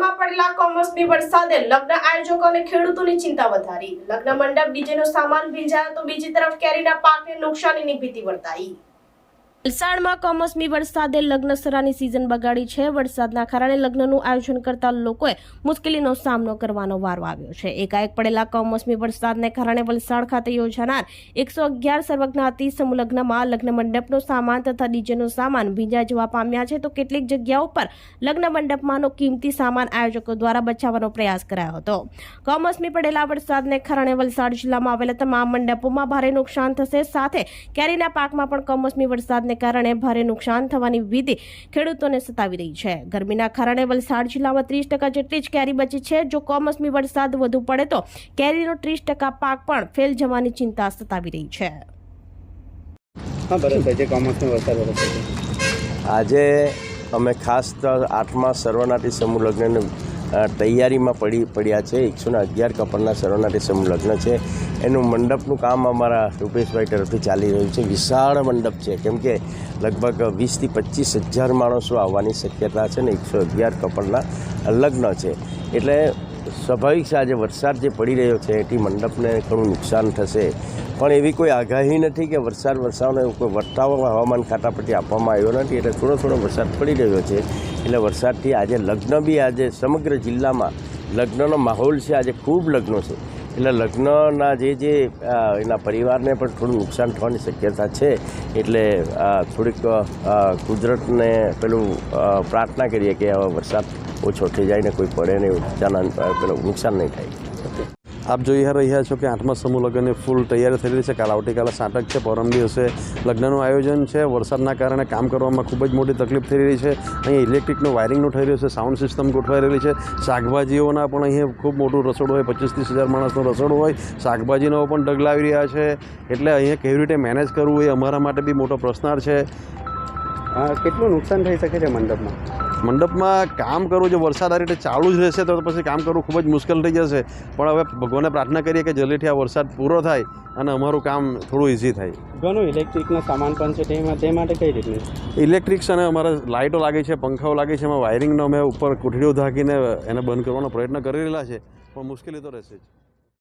પડેલા કમોસમી વરસાદે લગ્ન આયોજકો અને ખેડૂતોની ચિંતા વધારી. લગ્ન મંડપ ડીજેનો સામાન ભીંજાયો તો બીજી તરફ કેરીના પાકને નુકસાનીની ભીતિ વર્તાઈ. વલસાડમાં કમોસમી વરસાદે લગ્નસરાની સિઝન બગાડી છે. વરસાદના કારણે લગ્નનું આયોજન કરતા લોકોએ મુશ્કેલીનો સામનો કરવાનો વારો આવ્યો છે. એકાએક પડેલા કમોસમી વરસાદને કારણે વલસાડ ખાતે યોજાનાર એકસો અગિયાર સર્વજ્ઞાતિ સમૂહલગ્નમાં લગ્ન મંડપનો સામાન તથા ડીજેનો સામાન ભીંજાઈ જવા પામ્યા છે. તો કેટલીક જગ્યાઓ પર લગ્ન મંડપમાંનો કિંમતી સામાન આયોજકો દ્વારા બચાવવાનો પ્રયાસ કરાયો હતો. કમોસમી પડેલા વરસાદને કારણે વલસાડ જિલ્લામાં આવેલા તમામ મંડપોમાં ભારે નુકસાન થશે. સાથે કેરીના પાકમાં પણ કમોસમી વરસાદને કારણે ભારે નુકસાન થવાની વિધિ ખેડૂતોને સતાવી રહી છે. ગરમીના કારણે વલસાડ જિલ્લામાં ત્રીસ ટકા જેટલી જ કેરી બચી છે. જો કમોસમી વરસાદ વધુ પડે તો કેરીનો ત્રીસ ટકા પાક પણ ફેલ જવાની ચિંતા સતાવી રહી છે. હા ભરતભાઈ જે કમોસમી વરસાદ વરસે છે. આજે અમે ખાસ આઠમા સર્વનાટી સમૂહ લગ્નને તૈયારીમાં પડી પડ્યા છે. એકસોને અગિયાર કપડના સરોના રેશમનું લગ્ન છે. એનું મંડપનું કામ અમારા રૂપેશભાઈ તરફથી ચાલી રહ્યું છે. વિશાળ મંડપ છે. કેમ કે લગભગ વીસથી પચીસ હજાર માણસો આવવાની શક્યતા છે ને, એકસો અગિયાર કપડના લગ્ન છે. એટલે સ્વાભાવિક છે, આજે વરસાદ જે પડી રહ્યો છે, એથી મંડપને ઘણું નુકસાન થશે. પણ એવી કોઈ આગાહી નથી કે વરસાદ વરસાવનો એવું કોઈ વર્તાવો હવામાન ખાતા પરથી આપવામાં આવ્યો નથી. એટલે થોડો થોડો વરસાદ પડી રહ્યો છે. એટલે વરસાદથી આજે લગ્ન બી આજે સમગ્ર જિલ્લામાં લગ્નનો માહોલ છે, આજે ખૂબ લગ્નો છે. એટલે લગ્નના જે જે એના પરિવારને પણ થોડું નુકસાન થવાની શક્યતા છે, એટલે થોડીક કુદરતને પેલું પ્રાર્થના કરીએ કે હવે વરસાદ ઓછો થઈ જાય ને કોઈ પડે ને પેલું નુકસાન નહીં થાય. આપ જોઈ રહ્યા છો કે આઠમા સમૂહ લગ્નની ફૂલ તૈયારી થઈ રહી છે. કાલ આવતીકાલે સાટક છે, પરમ દિવસે લગ્નનું આયોજન છે. વરસાદના કારણે કામ કરવામાં ખૂબ જ મોટી તકલીફ થઈ રહી છે. અહીં ઇલેક્ટ્રિકનું વાયરિંગનું થઈ રહ્યું છે, સાઉન્ડ સિસ્ટમ ગોઠવાઈ રહેલી છે. શાકભાજીઓના પણ અહીંયા ખૂબ મોટું રસોડું હોય પચીસ ત્રીસ હજાર માણસનું રસોડું હોય. શાકભાજીનો પણ ડગલાવી રહ્યા છે. એટલે અહીંયા કેવી રીતે મેનેજ કરવું એ અમારા માટે બી મોટો પ્રશ્નાર છે. કેટલું નુકસાન થઈ શકે છે મંડપમાં? મંડપમાં કામ કરવું જો વરસાદ આ રીતે ચાલુ જ રહેશે તો પછી કામ કરવું ખૂબ જ મુશ્કેલ થઈ જશે. પણ હવે ભગવાનને પ્રાર્થના કરીએ કે જલ્દીથી આ વરસાદ પૂરો થાય અને અમારું કામ થોડું ઇઝી થાય. ઘણું ઇલેક્ટ્રિકનો સામાન પણ છે તેમાં તે માટે કઈ રીતનું? ઇલેક્ટ્રિક્સ અને અમારે લાઇટો લાગી છે પંખાઓ લાગી છે એમાં વાયરિંગનો અમે ઉપર કોઠડીઓ ઢાંકીને એને બંધ કરવાનો પ્રયત્ન કરી રહેલા છે પણ મુશ્કેલી તો રહેશે જ.